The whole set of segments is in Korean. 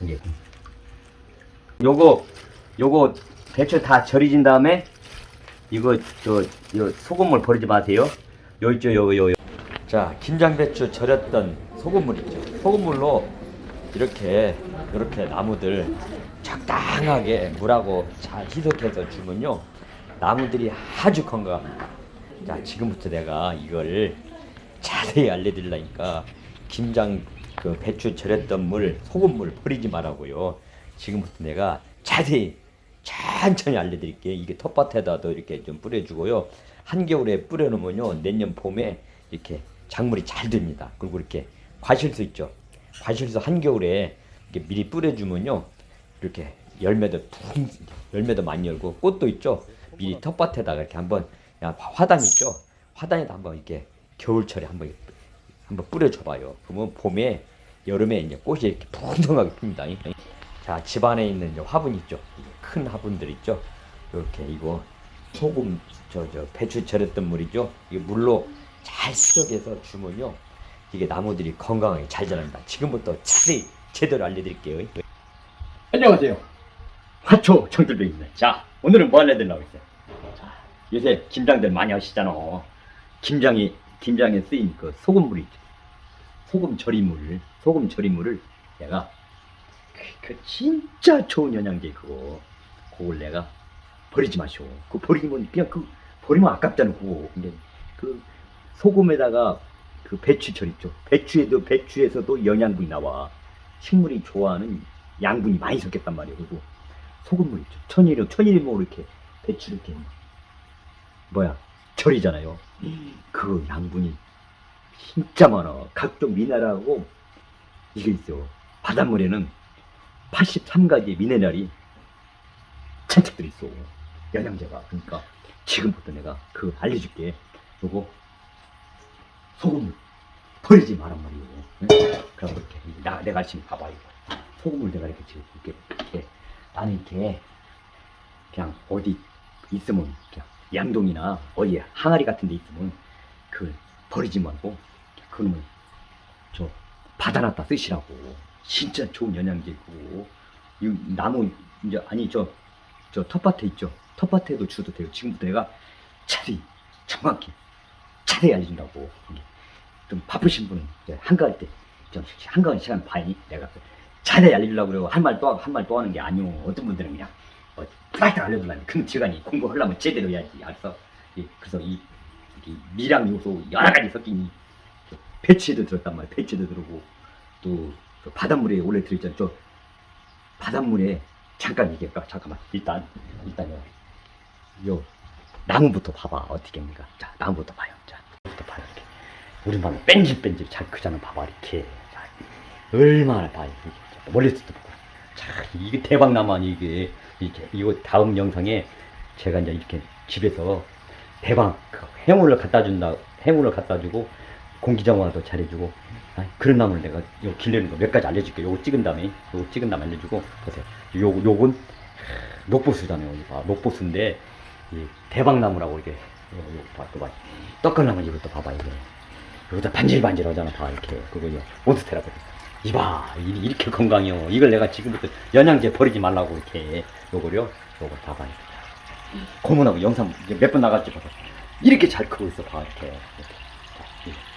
이게. 요거 요거 배추 다 절이진 다음에 이거 저 이거 소금물 버리지 마세요. 요 있죠 요거 요. 요. 자 김장배추 절였던 소금물 있죠. 소금물로 이렇게 이렇게 나무들 적당하게 물하고 잘 희석해서 주면요 나무들이 아주 건강합니다. 자 지금부터 내가 이걸 자세히 알려드리려니까 김장 그 배추 절였던 물 소금물 버리지 말라고요. 지금부터 내가 자세히 천천히 알려드릴게요. 이게 텃밭에다도 이렇게 좀 뿌려주고요. 한겨울에 뿌려놓으면요 내년 봄에 이렇게 작물이 잘 됩니다. 그리고 이렇게 과실수 있죠. 과실수 한겨울에 이렇게 미리 뿌려주면요 이렇게 열매도 풍 열매도 많이 열고 꽃도 있죠. 미리 텃밭에다가 이렇게 한번 야, 화단 있죠. 화단에다 한번 이렇게 겨울철에 한번 한번 뿌려줘봐요. 그러면 봄에 여름에 이제 꽃이 이렇게 풍성하게 핍니다. 자 집안에 있는 화분 있죠. 큰 화분들 있죠. 이렇게 이거 소금 저저 배추 절였던 물이죠. 이 물로 잘 수족해서 주면요. 이게 나무들이 건강하게 잘 자랍니다. 지금부터 자세히 제대로 알려드릴게요. 안녕하세요. 화초 청들병입니다. 자, 오늘은 뭐 알려드리려고 했어요? 자, 요새 김장들 많이 하시잖아. 김장이, 김장에 쓰인 그 소금물 있죠. 소금 절이물, 소금 절이물을 내가 그, 그 진짜 좋은 영양제 그거, 그걸 내가 버리지 마시오. 그 버리면 그냥 그 버리면 아깝잖아 그거. 근데 그 소금에다가 그 배추철 있죠. 배추에도 배추에서도 영양분이 나와. 식물이 좋아하는 양분이 많이 섞였단 말이에요. 그리고 소금물 있죠. 천일염, 천일염으로 이렇게 배추 이렇게 뭐야 절이잖아요. 그 양분이 진짜 많아. 각종 미네랄하고 이게 있어. 바닷물에는 83가지 미네랄이 잔뜩 들어있어. 영양제가. 그러니까 지금부터 내가 그 알려줄게. 요거 소금물 버리지 말란 말이에요. 응? 그럼 이렇게 나 내가 지금 봐봐 이거 소금물 내가 이렇게 지금 이렇게, 이렇게 나는 이렇게 그냥 어디 있으면 그냥 양동이나 어디 항아리 같은 데 있으면 그 버리지 말고 그놈을 저 받아놨다 쓰시라고. 진짜 좋은 영양제고. 이 나무 이제 아니 저 저 텃밭에 있죠. 텃밭에도 주도 돼요. 지금부터 내가 자세히 정확히 자세히 알려준다고. 좀 바쁘신 분은 한가할 때 좀 한가한 시간 봐니 내가 자세히 알려주려고 그러고 한 말 또 하고 한 말 또 하는 게 아니오. 어떤 분들은 그냥 어, 플라이트 알려주려면 그 시간이 공부하려면 제대로 해야지. 알았어? 예, 그래서 이, 이 미량 요소 여러 가지 섞인 이 배추에도 들었단 말이야 배추에도 들어오고 또저 바닷물에 원래 들어있잖아 저 바닷물에 잠깐 얘기할까 잠깐만 일단 일단 요, 요 나무부터 봐봐. 어떻게 합니까? 자 나무부터 봐요. 자 나무부터 봐요. 이렇게. 우리 마음 뺀질뺀질 잘 크잖아. 봐봐 이렇게. 자, 얼마나 봐 이게. 멀리서도 보고. 자 이게 대박 나만 이게. 이게. 이거 다음 영상에 제가 이제 이렇게 집에서 대박 그 해물을 갖다 준다 해물을 갖다 주고 공기 정화도 잘해주고 아, 그런 나무를 내가 요 길르는 거 몇 가지 알려줄게. 요거 찍은 다음에 요거 찍은 다음에 알려주고 보세요. 요 요건 녹보수잖아요 이거. 봐 녹보수인데 이 대박나무라고 이렇게 요, 요 봐, 또 봐. 떡갈나무 이것도 봐봐 이게 여기다 반질반질 하잖아 다 이렇게. 그거요 몬스테라 그래 이봐 이- 이렇게 건강해요. 이걸 내가 지금부터 영양제 버리지 말라고 이렇게. 요거요 요거 봐봐 이거. 고문하고 영상 몇 번 나갔지 봐봐. 이렇게 잘 크고 있어 봐 이렇게, 이렇게.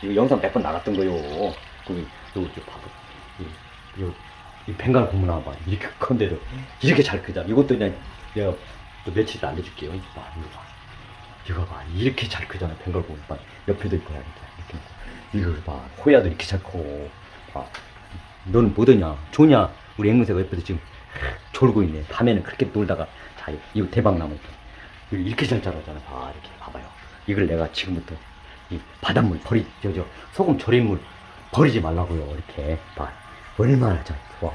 이거 영상 몇 번 나갔던 거요. 거기 요거 좀 봐봐. 이, 요, 이 벵갈 고문 나봐. 이렇게 큰데도 이렇게 잘 크잖아 이것도 그냥 내가 또 며칠 더 알려줄게요. 이거 봐 이거 봐. 이거 봐. 이렇게 잘 크잖아 벵갈 고문 봐. 옆에도 있고 이렇게. 이거 봐. 호야도 이렇게 잘 커. 봐. 너는 뭐더냐? 좋냐? 우리 앵무새가 옆에서 지금 졸고 있네. 밤에는 그렇게 놀다가 자 이거 대박 나무 이거 이렇게 잘 자라잖아. 봐 이렇게. 봐봐요. 이걸 내가 지금부터 이 바닷물 버리 저 저 소금 절임물 버리지 말라고요. 이렇게 봐. 얼마나 잘 좋아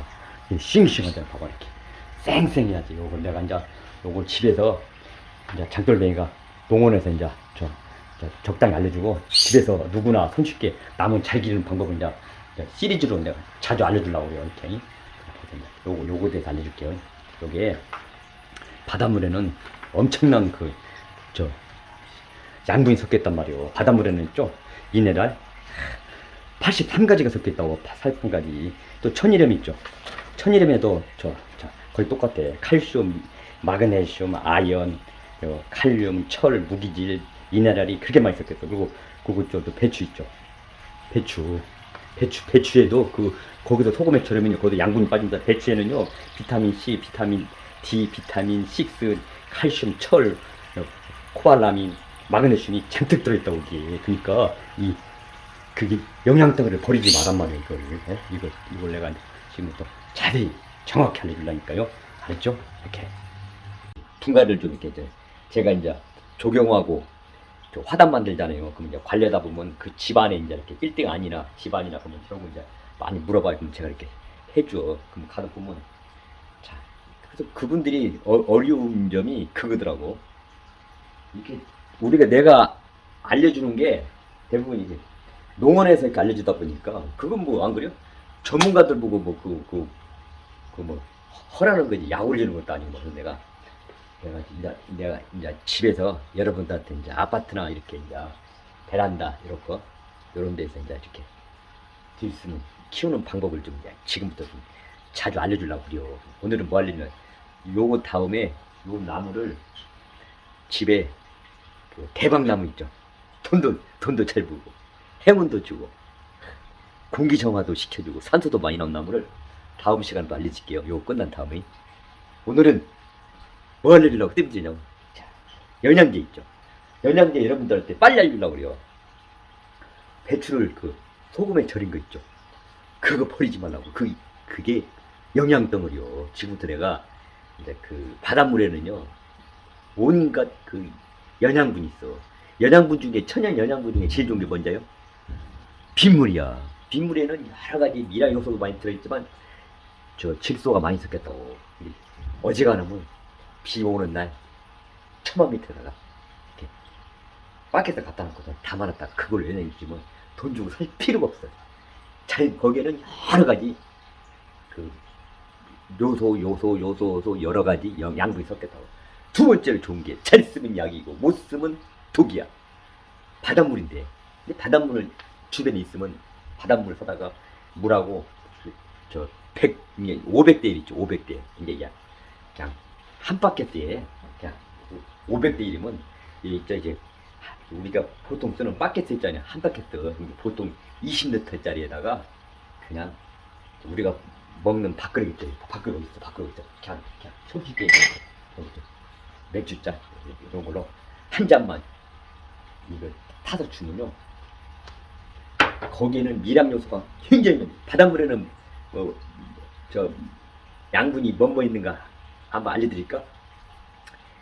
이 싱싱하잖아 봐봐 이렇게. 쌩쌩해야지. 요걸 내가 이제 요걸 집에서 이제 장돌뱅이가 농원에서 이제 저, 저 적당히 알려주고 집에서 누구나 손쉽게 나무 잘 기르는 방법을 이제, 시리즈로 내가 자주 알려주려고 그래요 이렇게 요거 요거 대해서 알려줄게요. 요게 바닷물에는 엄청난 그저 양분이 섞였단 말이에요 바닷물에는 좀 미네랄 83가지가 섞여 있다고 83가지 또 천일염 있죠 천일염에도 저, 저 거의 똑같아. 칼슘, 마그네슘, 아연, 요 칼륨, 철, 무기질, 미네랄이 그렇게 많이 섞였어. 그리고 그거 저또 배추 있죠. 배추. 배추, 배추에도 그, 거기서 소금에 절이면요. 거기도 양분이 빠진다. 배추에는요, 비타민 C, 비타민 D, 비타민 6, 칼슘, 철, 어, 코발라민, 마그네슘이 잔뜩 들어있다고, 이게. 그니까, 이, 그게 영양 덩어리를 버리지 말란 말이에요, 이걸. 예? 이거, 이걸 내가 지금부터 자세히 정확히 알려주려니까요. 알았죠? 이렇게. 분갈이를 좀 이렇게, 이제 제가 이제 조경하고 저 화단 만들잖아요. 그럼 이제 관리하다 보면 그 집안에 이제 이렇게 1등 아니나 집안이나 그러면 저런 거 이제 많이 물어봐요. 그럼 제가 이렇게 해줘. 그럼 가다 보면 자, 그래서 그분들이 어, 어려운 점이 그거더라고. 이렇게 우리가 내가 알려주는 게 대부분 이제 농원에서 이렇게 알려주다 보니까 그건 뭐 안 그래요? 전문가들 보고 뭐 그 그 그 뭐 허라는 거지 약 올리는 것도 아니고 그래서 내가 내가 이제 내가 이제 집에서 여러분들한테 이제 아파트나 이렇게 이제 베란다 거 이런 데서 이제 이렇게 들쓰는 키우는 방법을 좀 이제 지금부터 좀 자주 알려주려고 그래요. 오늘은 뭐 하려면 요거 다음에 요 나무를 집에 그 대박나무 있죠. 돈도 돈도 잘 부고 해문도 주고 공기 정화도 시켜주고 산소도 많이 나온 나무를 다음 시간에 또 알려줄게요. 요거 끝난 다음에 오늘은 뭐 알려주려고 뜸지냐고 자, 영양제 있죠. 영양제 여러분들한테 빨리 알려주려고 그래요. 배추를 그 소금에 절인 거 있죠. 그거 버리지 말라고. 그 그게 영양 덩어리요. 지금부터 내가 이제 그 바닷물에는요 온갖 그 영양분이 있어. 영양분 중에 천연 영양분 중에 제일 좋은 게 뭔지요? 빗물이야. 빗물에는 여러 가지 미량 요소도 많이 들어있지만 저 질소가 많이 섞였다고. 어지간하면 비 오는 날 처마 밑에다가 이렇게 바켓에 갖다 놓고서 담아놨다가 그걸 연행해 주면 돈 주고 살 필요가 없어요. 잘 거기에는 여러 가지 그 요소 요소 요소 요소 여러 가지 영- 양분이 섞였다고. 두 번째로 좋은 게 잘 쓰면 약이고 못 쓰면 독이야. 바닷물인데 근데 바닷물을 주변에 있으면 바닷물 사다가 물하고 그저 100, 500대 1 있죠. 500대. 이게 그냥, 그냥 한 바켓에 그냥 500대 1이면 이제 우리가 보통 쓰는 바켓 있잖아요. 한 바켓 보통 20리터짜리에다가 그냥 우리가 먹는 밥그릇 있죠. 밥그릇 있어. 밥그릇 있어. 그냥 그냥 손쉽게 맥주잔 이런 걸로 한 잔만 이걸 타서 주면요. 거기에는 미량 요소가 굉장히 많아요. 바닷물에는 뭐 저 양분이 뭐뭐 있는가 한번 알려드릴까?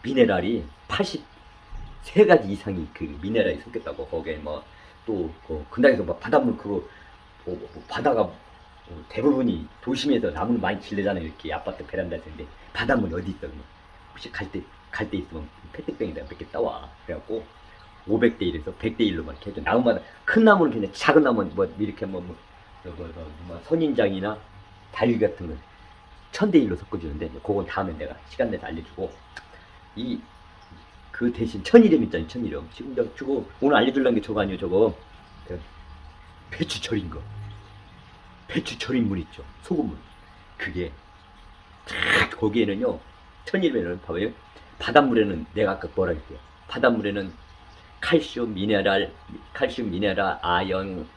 미네랄이 83가지 이상이 그 미네랄이 섞였다고 거기에 뭐또 근당에서 뭐 바닷물 그거 뭐, 뭐 바다가 뭐 대부분이 도심에서 나무를 많이 길르잖아요 이렇게 아파트 베란다에 있는데 바닷물이 어디 있어 혹시 갈 때 갈때 있으면 페트병에다 가 몇개 따와. 그래갖고 500대 1에서 100대 1로만 이렇게 해줘 나무마다 큰 나무는 그냥 작은 나무는 뭐 이렇게 뭐, 뭐, 뭐, 뭐, 뭐, 뭐 선인장이나 달걀 같은 건 천대 1로 섞어주는데 그건 다음에 내가 시간 내서 알려주고 이 그 대신 천일염 있잖아요 천일염 지금 저 저거 오늘 알려주려는 게 저거 아니에요 저거? 그 배추 절인 거. 배추 절인 물 있죠 소금물. 그게 딱 거기에는요 천일염에는 봐봐요 바닷물에는 내가 아까 뭐라 했대요 바닷물에는 칼슘 미네랄 칼슘 미네랄 아연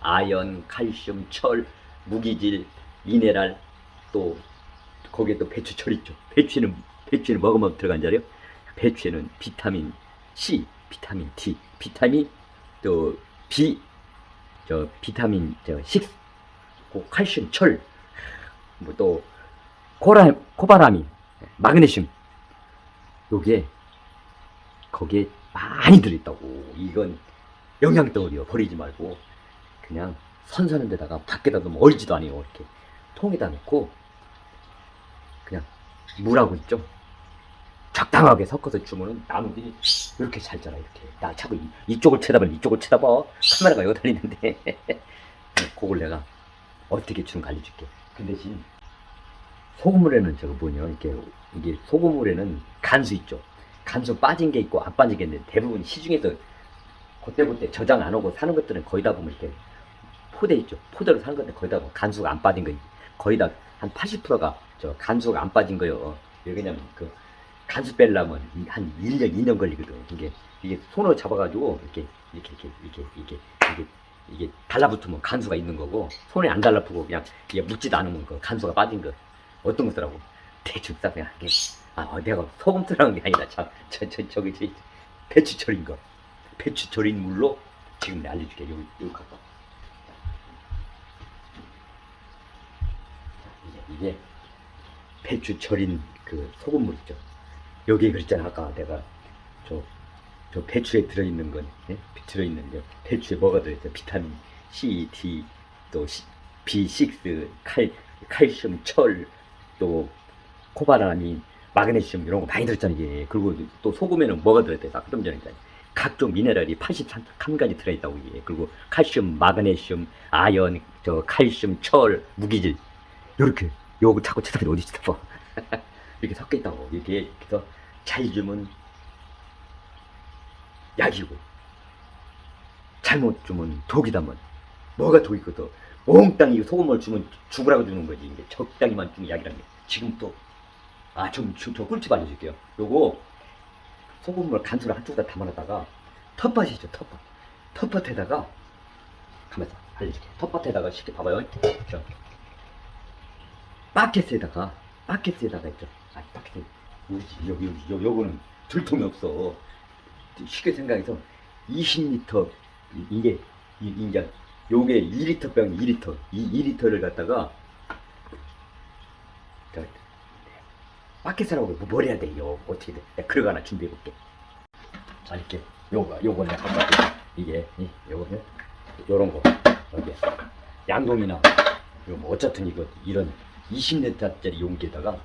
아연 칼슘 철 무기질 미네랄 또 거기에 또 배추철 있죠. 배추는 배추는 먹으면 들어간 자리요. 배추에는 비타민 C, 비타민 D, 비타민 또 B, 저 비타민 저 식, 고 칼슘, 철, 뭐 또 코라 코바라민, 마그네슘. 요게 거기에 많이 들어있다고. 이건 영양 덩어리요. 버리지 말고 그냥 선선한 데다가 밖에다 놓으면 얼지도 않아요. 이렇게 통에다 놓고 그냥 물하고 있죠. 적당하게 섞어서 주면은 나무들이 이렇게 잘 자라 이렇게. 나 자꾸 이- 이쪽을 쳐다보면 이쪽을 쳐다봐. 카메라가 여기 달리는데. 그걸 내가 어떻게 주는 거 알려줄게. 그 대신 소금물에는 저거 뭐냐 이렇게 이게 소금물에는 간수 있죠. 간수 빠진 게 있고 안 빠진 게 있는데 대부분 시중에서 그때그때 저장 안 하고 사는 것들은 거의 다 보면 이렇게 포대 있죠. 포대로 사는 건데 거의 다 간수가 안 빠진 거 거의 다 한 80%가 저 간수가 안 빠진 거요. 왜냐면 그 간수 빼려면 이- 한 1년, 2년 걸리거든. 이게 이게 손으로 잡아가지고 이렇게 이렇게 이렇게 이렇게 이렇게 이게 이게 달라붙으면 간수가 있는 거고 손에 안 달라붙고 그냥 이게 묻지도 않으면 그 간수가 빠진 거 어떤 거 쓰라고 대충 싹 그냥 이게 아 어, 내가 소금 쓰라는 게 아니라 참저 저 저기 저 배추 절인 거 배추 절인 물로 지금 내가 알려줄게 여기 여기 갖고 와. 이게 이게 배추 절인 그 소금물 있죠 여기에 그랬잖아 아까 내가 저 저 배추에 들어있는 건 예? 들어있는 게 배추에 뭐가 들어있어 비타민 C, D 또 C, B6 칼 칼슘 철 또 코바라민 마그네슘 이런 거 많이 들었잖아 이게. 그리고 또 소금에는 뭐가 들어있대 아까 좀 전에 했잖아. 각종 미네랄이 83가지 들어있다고 이게. 그리고 칼슘 마그네슘 아연 저 칼슘 철 무기질. 요렇게. 요거 자꾸 쳐다보니 어디 쳐다봐 이렇게 섞여 있다고. 이렇게 해서 잘 주면 약이고 잘못 주면 독이다면 뭐가 독이거든 몽땅 이 소금을 주면 죽으라고 주는 거지. 이게 적당히만 주는 약이란 게. 지금 또 아 좀저 꿀팁 알려줄게요. 요거 소금물 간수를 한쪽에다 담아놨다가 텃밭이 있죠 텃밭. 텃밭에다가 가만있어. 알려줄게. 텃밭에다가 쉽게 봐봐요. 저 바켓에다가 바켓에다가 있죠. 아 바켓에 우리 집 여기 여기 여기 요거는 들통이 없어. 쉽게 생각해서 20리터. 이- 이게 이- 이제 요게 2리터 병 2리터. 이 2리터를 갖다가 저, 바켓이라고 뭐, 뭘 해야 돼 요? 어떻게 돼? 내가 그릇 하나 준비해 볼게. 자 이렇게 요거 요거 내가 왔지 이게 이, 요거 요런 거. 여기 양동이나 이거 뭐 어쨌든 이거 이런 20리터짜리 용기에다가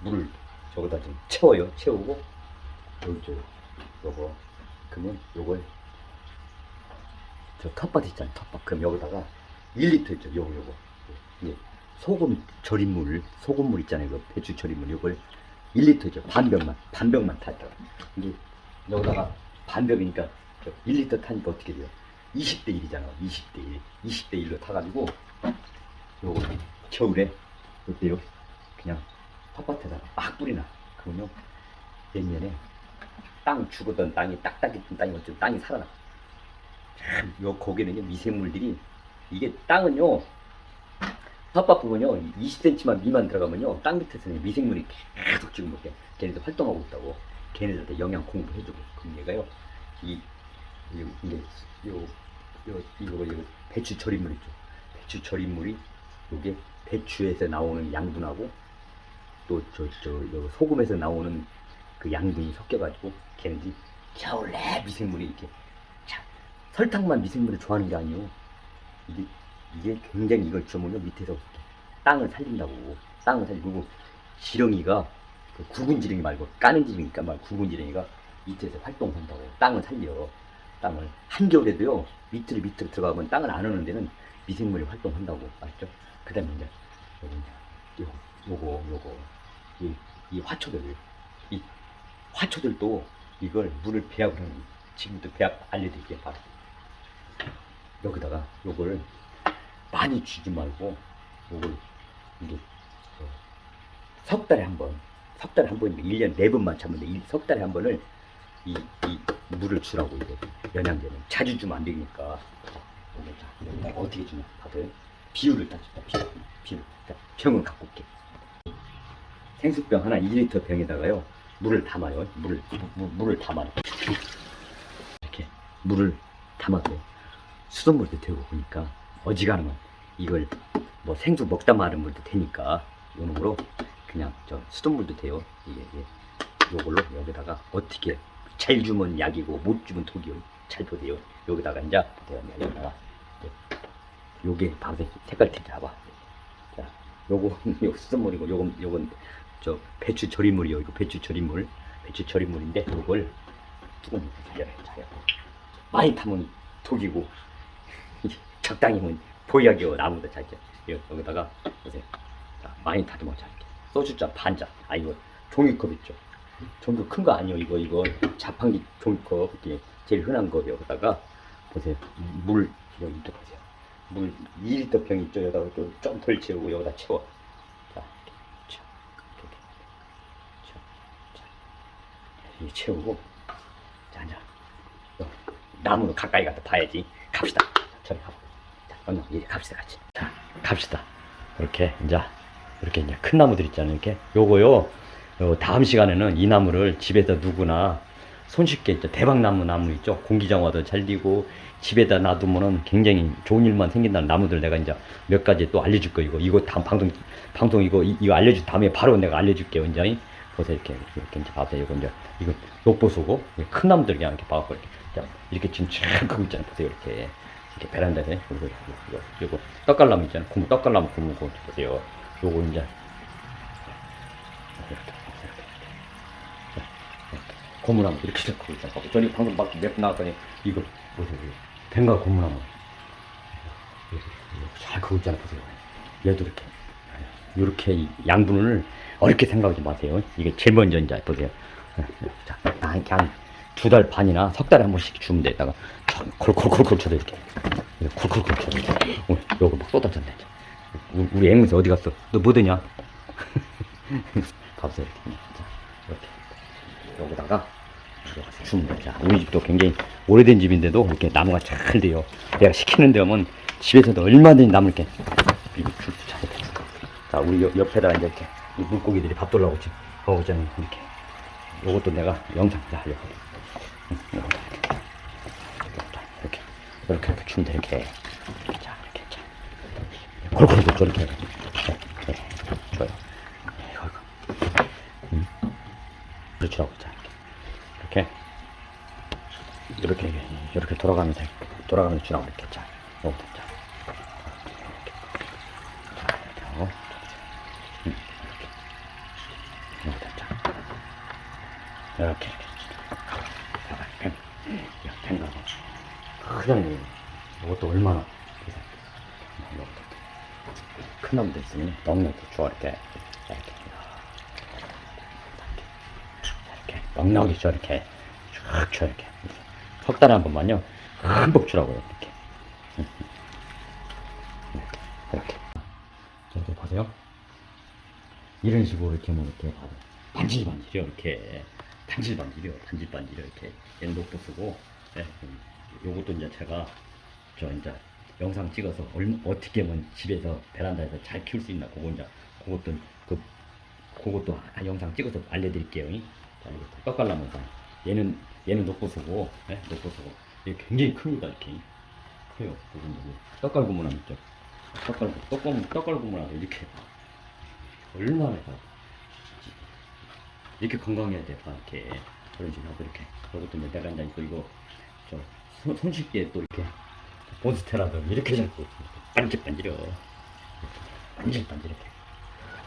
물을 저거다 좀 채워요. 채우고 저 요거 그러면 요걸 저 텃밭 있잖아요 텃밭. 그럼 여기다가 1리터 있죠 요거 요거. 예. 소금 절인 물 소금물 있잖아요 그 배추 절인 물. 요걸 1리터 있죠 반병만. 반병만 타다가 이게 여기다가 반병이니까 저 1리터 타니까 어떻게 돼요? 20대 1이잖아 20대 1 20대 1로 타가지고 요거 겨울에 이렇게 그냥 텃밭에다가 막 뿌리나. 그러면요 내년에 땅 죽었던 땅이 딱딱했던 땅이 어쩌면 땅이 살아나. 참, 요 거기는요 미생물들이 이게 땅은요 텃밭 보면요 20cm만 미만 들어가면요 땅 밑에서는 미생물이 계속 지금 이렇게 걔네들 활동하고 있다고 걔네들한테 영양 공부해주고 그럼 얘가요. 이, 이 이게 요, 요 이거 이거 배추 절임물 있죠. 배추 절임물이 요게 배추에서 나오는 양분하고 또 저저 소금에서 나오는 그 양분이 섞여가지고 걔네들이 겨울에 미생물이 이렇게 자, 설탕만 미생물을 좋아하는 게 아니에요. 이게 이게 굉장히 이걸 주면요 밑에서 땅을 살린다고. 땅을 살리고 지렁이가 그 굵은 지렁이 말고 까는 지렁이니까 말 굵은 지렁이가 밑에서 활동한다고. 땅을 살려. 땅을 한겨울에도요 밑으로 밑으로 들어가면 땅을 안 오는 데는 미생물이 활동한다고. 알죠? 그다음에 이제 요거 이제 요 요거 요거. 이, 이 화초들. 이 화초들도 이걸 물을 배합을 하는 지금도 배합 알려드릴게요 바로 여기다가 요걸 많이 주지 말고 요걸 이게 어, 석 달에 한 번, 석 달에 한 번이면 1년 네 번만. 이석 달에 한 번을 이, 이 물을 주라고 이게 영양제는. 자주 주면 안 되니까. 여기다가 어떻게 주냐 다들? 비율을 딱 줍다 비율. 비율. 자, 병을 갖고 올게. 생수병 하나 2리터 병에다가요 물을 담아요. 물을 물, 물을 담아요 이렇게 물을 담아서 수돗물도 되고 그러니까 어지간하면 이걸 뭐 생수 먹다 마른 물도 되니까 요놈으로 그냥 저 수돗물도 돼요. 이게, 이게. 요걸로 여기다가 어떻게 잘 주면 약이고 못 주면 독이요. 잘 보세요. 여기다가 이제 보세요 여기다가 요게 바로 색깔 티 잡아. 자 요거 요 수돗물이고 요건 요건 저 배추 절임물이요. 이거 배추 절임물. 배추 절임물인데 요걸 조금 잘해 잘해 많이 타면 독이고 적당히 뭐 문 보이하게 나무도 잘게 여기다가 보세요. 자, 많이 다듬어 잘게 소주잔 반잔. 아 이거 종이컵 있죠. 종이컵 큰 거 아니요 이거 이거 자판기 종이컵 이게 제일 흔한 거 여기다가 보세요. 물 여기 이렇게 보세요. 물 2리터 병 있죠. 여기다가 좀덜 채우고 여기다 채워. 자, 이렇게, 이렇게, 이렇게, 이렇게 채우고 자, 자. 어, 나무는 가까이 가서 봐야지. 갑시다. 저리 가봐. 자 얼른 이리 갑시다 같이. 자 갑시다. 이렇게 이제 이렇게 이제 큰 나무들 있잖아요 이렇게. 요거요 요 다음 시간에는 이 나무를 집에다 누구나 손쉽게 이제 대박나무 나무 있죠? 공기정화도 잘 되고 집에다 놔두면은 굉장히 좋은 일만 생긴다는 나무들 내가 이제 몇 가지 또 알려줄 거 이거. 이거 다음 방송 방송 이거 이- 이거 알려줄 다음에 바로 내가 알려줄게요 이제. 보세요 이렇게 이렇게 이제 봐세요 이거 이제 이거 녹보수고 큰 나무들 그냥 이렇게 봐갖고 이렇게 자, 이렇게 지금 쫙 크고 있잖아요 보세요 이렇게 이렇게 베란다에 이거 이거 이거 떡갈나무 있잖아요 고무 떡갈나무 고무 고 보세요 요거 이제 고무나무 이렇게 잡고 있잖아. 저기 방금 막몇 나왔더니 이거 보세요. 벵갈 고무나무. 잘 크고 있잖아. 보세요. 얘도 이렇게. 이렇게 양분을 어렵게 생각하지 마세요. 이게 제일 먼저 이제 보세요. 자, 한- 그냥 두달 반이나 석 달에 한 번씩 주면 돼. 다가 콜콜콜콜 쳐도 이렇게. 이렇게 콜콜콜 쳐도 이렇게. 어, 요거 막 쏟아졌네. 우리, 우리 앵무새 어디 갔어? 너 뭐드냐? 밥솥 이렇게. 자, 이렇게. 여기다가 돼. 자, 우리 집도 굉장히 오래된 집인데도 이렇게 나무가 잘 돼요. 내가 시키는 데 오면 집에서도 얼마든지 나무 이렇게 이거 줄도 잘 이렇게 줄까. 자, 우리 옆, 옆에다가 이제 이렇게 이 물고기들이 밥 돌라고 하고 있잖아요. 이렇게. 요것도 내가 영상 다 하려고. 응. 자, 이렇게. 이렇게 이렇게. 자, 이렇게. 자. 골고루 저렇게. 네, 네. 좋아요. 네, 이거, 이거. 그렇죠. 자, 이렇게 이렇게 이렇게, 이렇게 돌아가면서 돌아가면서 주라고 이렇게 자, 여기서 자, 이렇게 하고 음, 이렇게 여기다 자, 이렇게 봐봐, 펜, 야, 펜 가고 크잖아요. 이것도 얼마나 그래서 이것도 큰 나무도 있으면 넉넉히 좋아 이렇게. 이렇게. 이렇게. 넉넉히 쳐 이렇게. 쫙쳐 이렇게. 석 달에 한 번만요. 흠뻑 주라고요 이렇게. 이렇게. 이렇게. 보세요. 이런 식으로 이렇게 뭐 이렇게 봐요. 반질반질이요 이렇게. 반질반질이요 반질반질 이렇게. 얘는 녹도 쓰고. 네, 음, 요것도 이제 제가 저 이제 영상 찍어서 얼, 어떻게 하면 집에서 베란다에서 잘 키울 수 있나 그거 이제 그것도 그 그것도 한 영상 찍어서 알려드릴게요. 이. 자, 이거 떡갈나무가 얘는 얘는 녹보수고, 네? 녹보수고. 이게 굉장히 큽니다 이렇게 커요. 보면 여기 떡갈고무나 있죠. 떡갈 떡고무 떡갈고무나 이렇게 얼마나 다 이렇게 건강해야 돼, 다 이렇게 그런 식으로 이렇게. 그것도 이제 내가 이제 또 이거 저 손, 손쉽게 또 이렇게 본스테라도 이렇게 잡고 반질반질어. 반질반질 이렇게.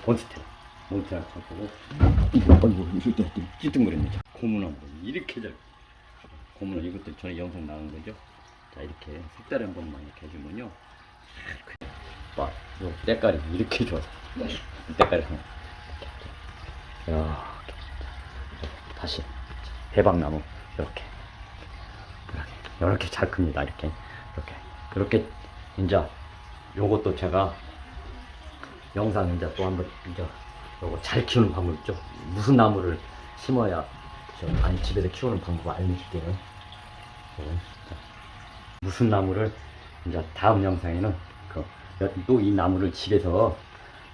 본스테라. 몬테라 잡고 이거 어이구 이거 또 찌뚱거렸네 고문나무 이렇게 잘 고문은 이것도 전에 영상 나온 거죠? 자 이렇게 색깔 한 번만 이렇게 해주면요. 와, 요 때깔이 이렇게 좋아서. 때깔이 야 다시. 대박나무. 이렇게. 이렇게 잘 큽니다. 이렇게 그렇게 이제 요것도 제가 영상 이제 또 한번 이제 요거 잘 키우는 방법 있죠? 무슨 나무를 심어야 저 아니 집에서 키우는 방법 알려줄게요 무슨 나무를 이제 다음 영상에는 그또이 나무를 집에서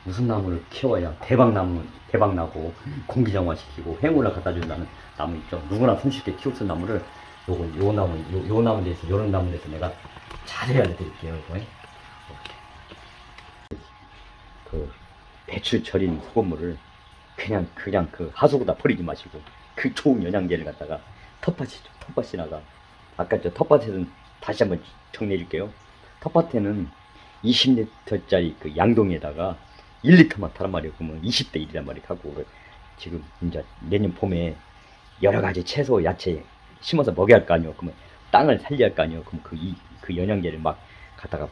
무슨 나무를 키워야 대박나무 대박나고 공기정화시키고 해물을 갖다 준다는 나무 있죠? 누구나 손쉽게 키울 수 있는 나무를 요거 요 나무 요, 요 나무에 대해서 요런 나무에 대해서 내가 자세히 알려드릴게요 이거 그 배추 절인 소금물을 그냥 그냥 그 하수구다 버리지 마시고 그 좋은 영양제를 갖다가 텃밭이죠 텃밭이나가. 아까 저 텃밭에는 다시 한번 정리해 줄게요. 텃밭에는 20리터짜리 그 양동에다가 1리터만 타란 말이에요. 그러면 20대 1이란 말이에요 하고 지금 이제 내년 봄에 여러 가지 채소 야채 심어서 먹여야 할 거 아니에요. 그러면 땅을 살려야 할 거 아니에요. 그럼 그, 이, 그 영양제를 막 갖다가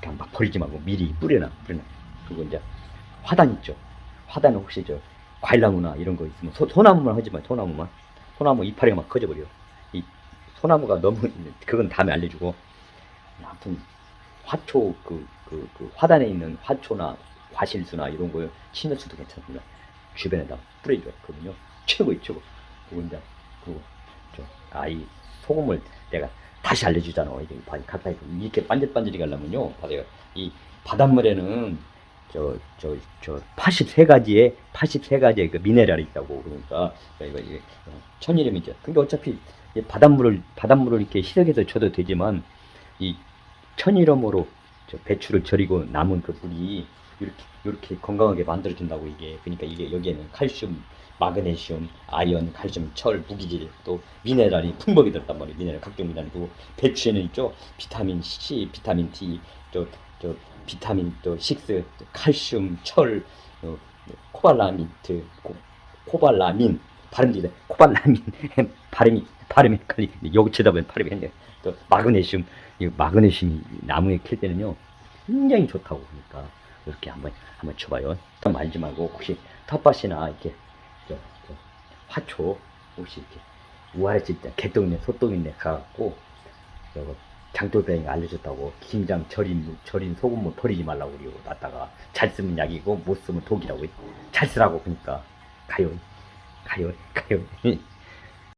그냥 막 버리지 말고 미리 뿌려놔 뿌려놔 그리고 이제 화단 있죠. 화단은 혹시 저 과일나무나 이런 거 있으면 소, 소나무만 하지 마. 소나무만. 소나무 이파리가 막 커져버려. 이 소나무가 너무 그건 다음에 알려주고. 아무튼 화초 그, 그, 그 화단에 있는 화초나 화실수나 이런 거 신경 써도 괜찮습니다. 주변에다 뿌려줘요. 그러면요 최고의 최고. 그리고 이제 그리고 저아이 소금을 내가 다시 알려주잖아. 이게 봐, 가까이 이렇게 반질반질하게 하려면요. 봐요. 이 바닷물에는 저 저 저 83가지의 83가지의 그 미네랄이 있다고 그러니까 이거 이게 천일염이죠. 근데 어차피 이 바닷물을 바닷물을 이렇게 시력해서 줘도 되지만 이 천일염으로 저 배추를 절이고 남은 그 물이 이렇게 이렇게 건강하게 만들어준다고 이게 그러니까 이게 여기에는 칼슘, 마그네슘, 아연, 칼슘, 철, 무기질 또 미네랄이 풍부하게 들었단 말이에요. 미네랄 각종 미네랄 그리고 배추에는 있죠 비타민 C, 비타민 D, 저저 비타민 또 6, 칼슘, 철, 어, 코발라민트, 코, 코발라민 발음이 돼. 코발라민 발음이 발음이 헷갈리. 여기 쳐다보면 발음이 헷갈려. 또 마그네슘 이 마그네슘이 나무에 킬 때는요 굉장히 좋다고 그러니까 이렇게 한번 한번 쳐봐요. 더 말지 말고 혹시 텃밭이나 이렇게 저, 저 화초 혹시 이렇게 우아해질 때 개똥이네 소똥이네 가갖고 저거 장돌병이 알려줬다고 김장 절인 절인 소금물 버리지 말라고 그러고 놨다가 잘 쓰면 약이고 못 쓰면 독이라고 잘 쓰라고 그러니까. 가요 가요 가요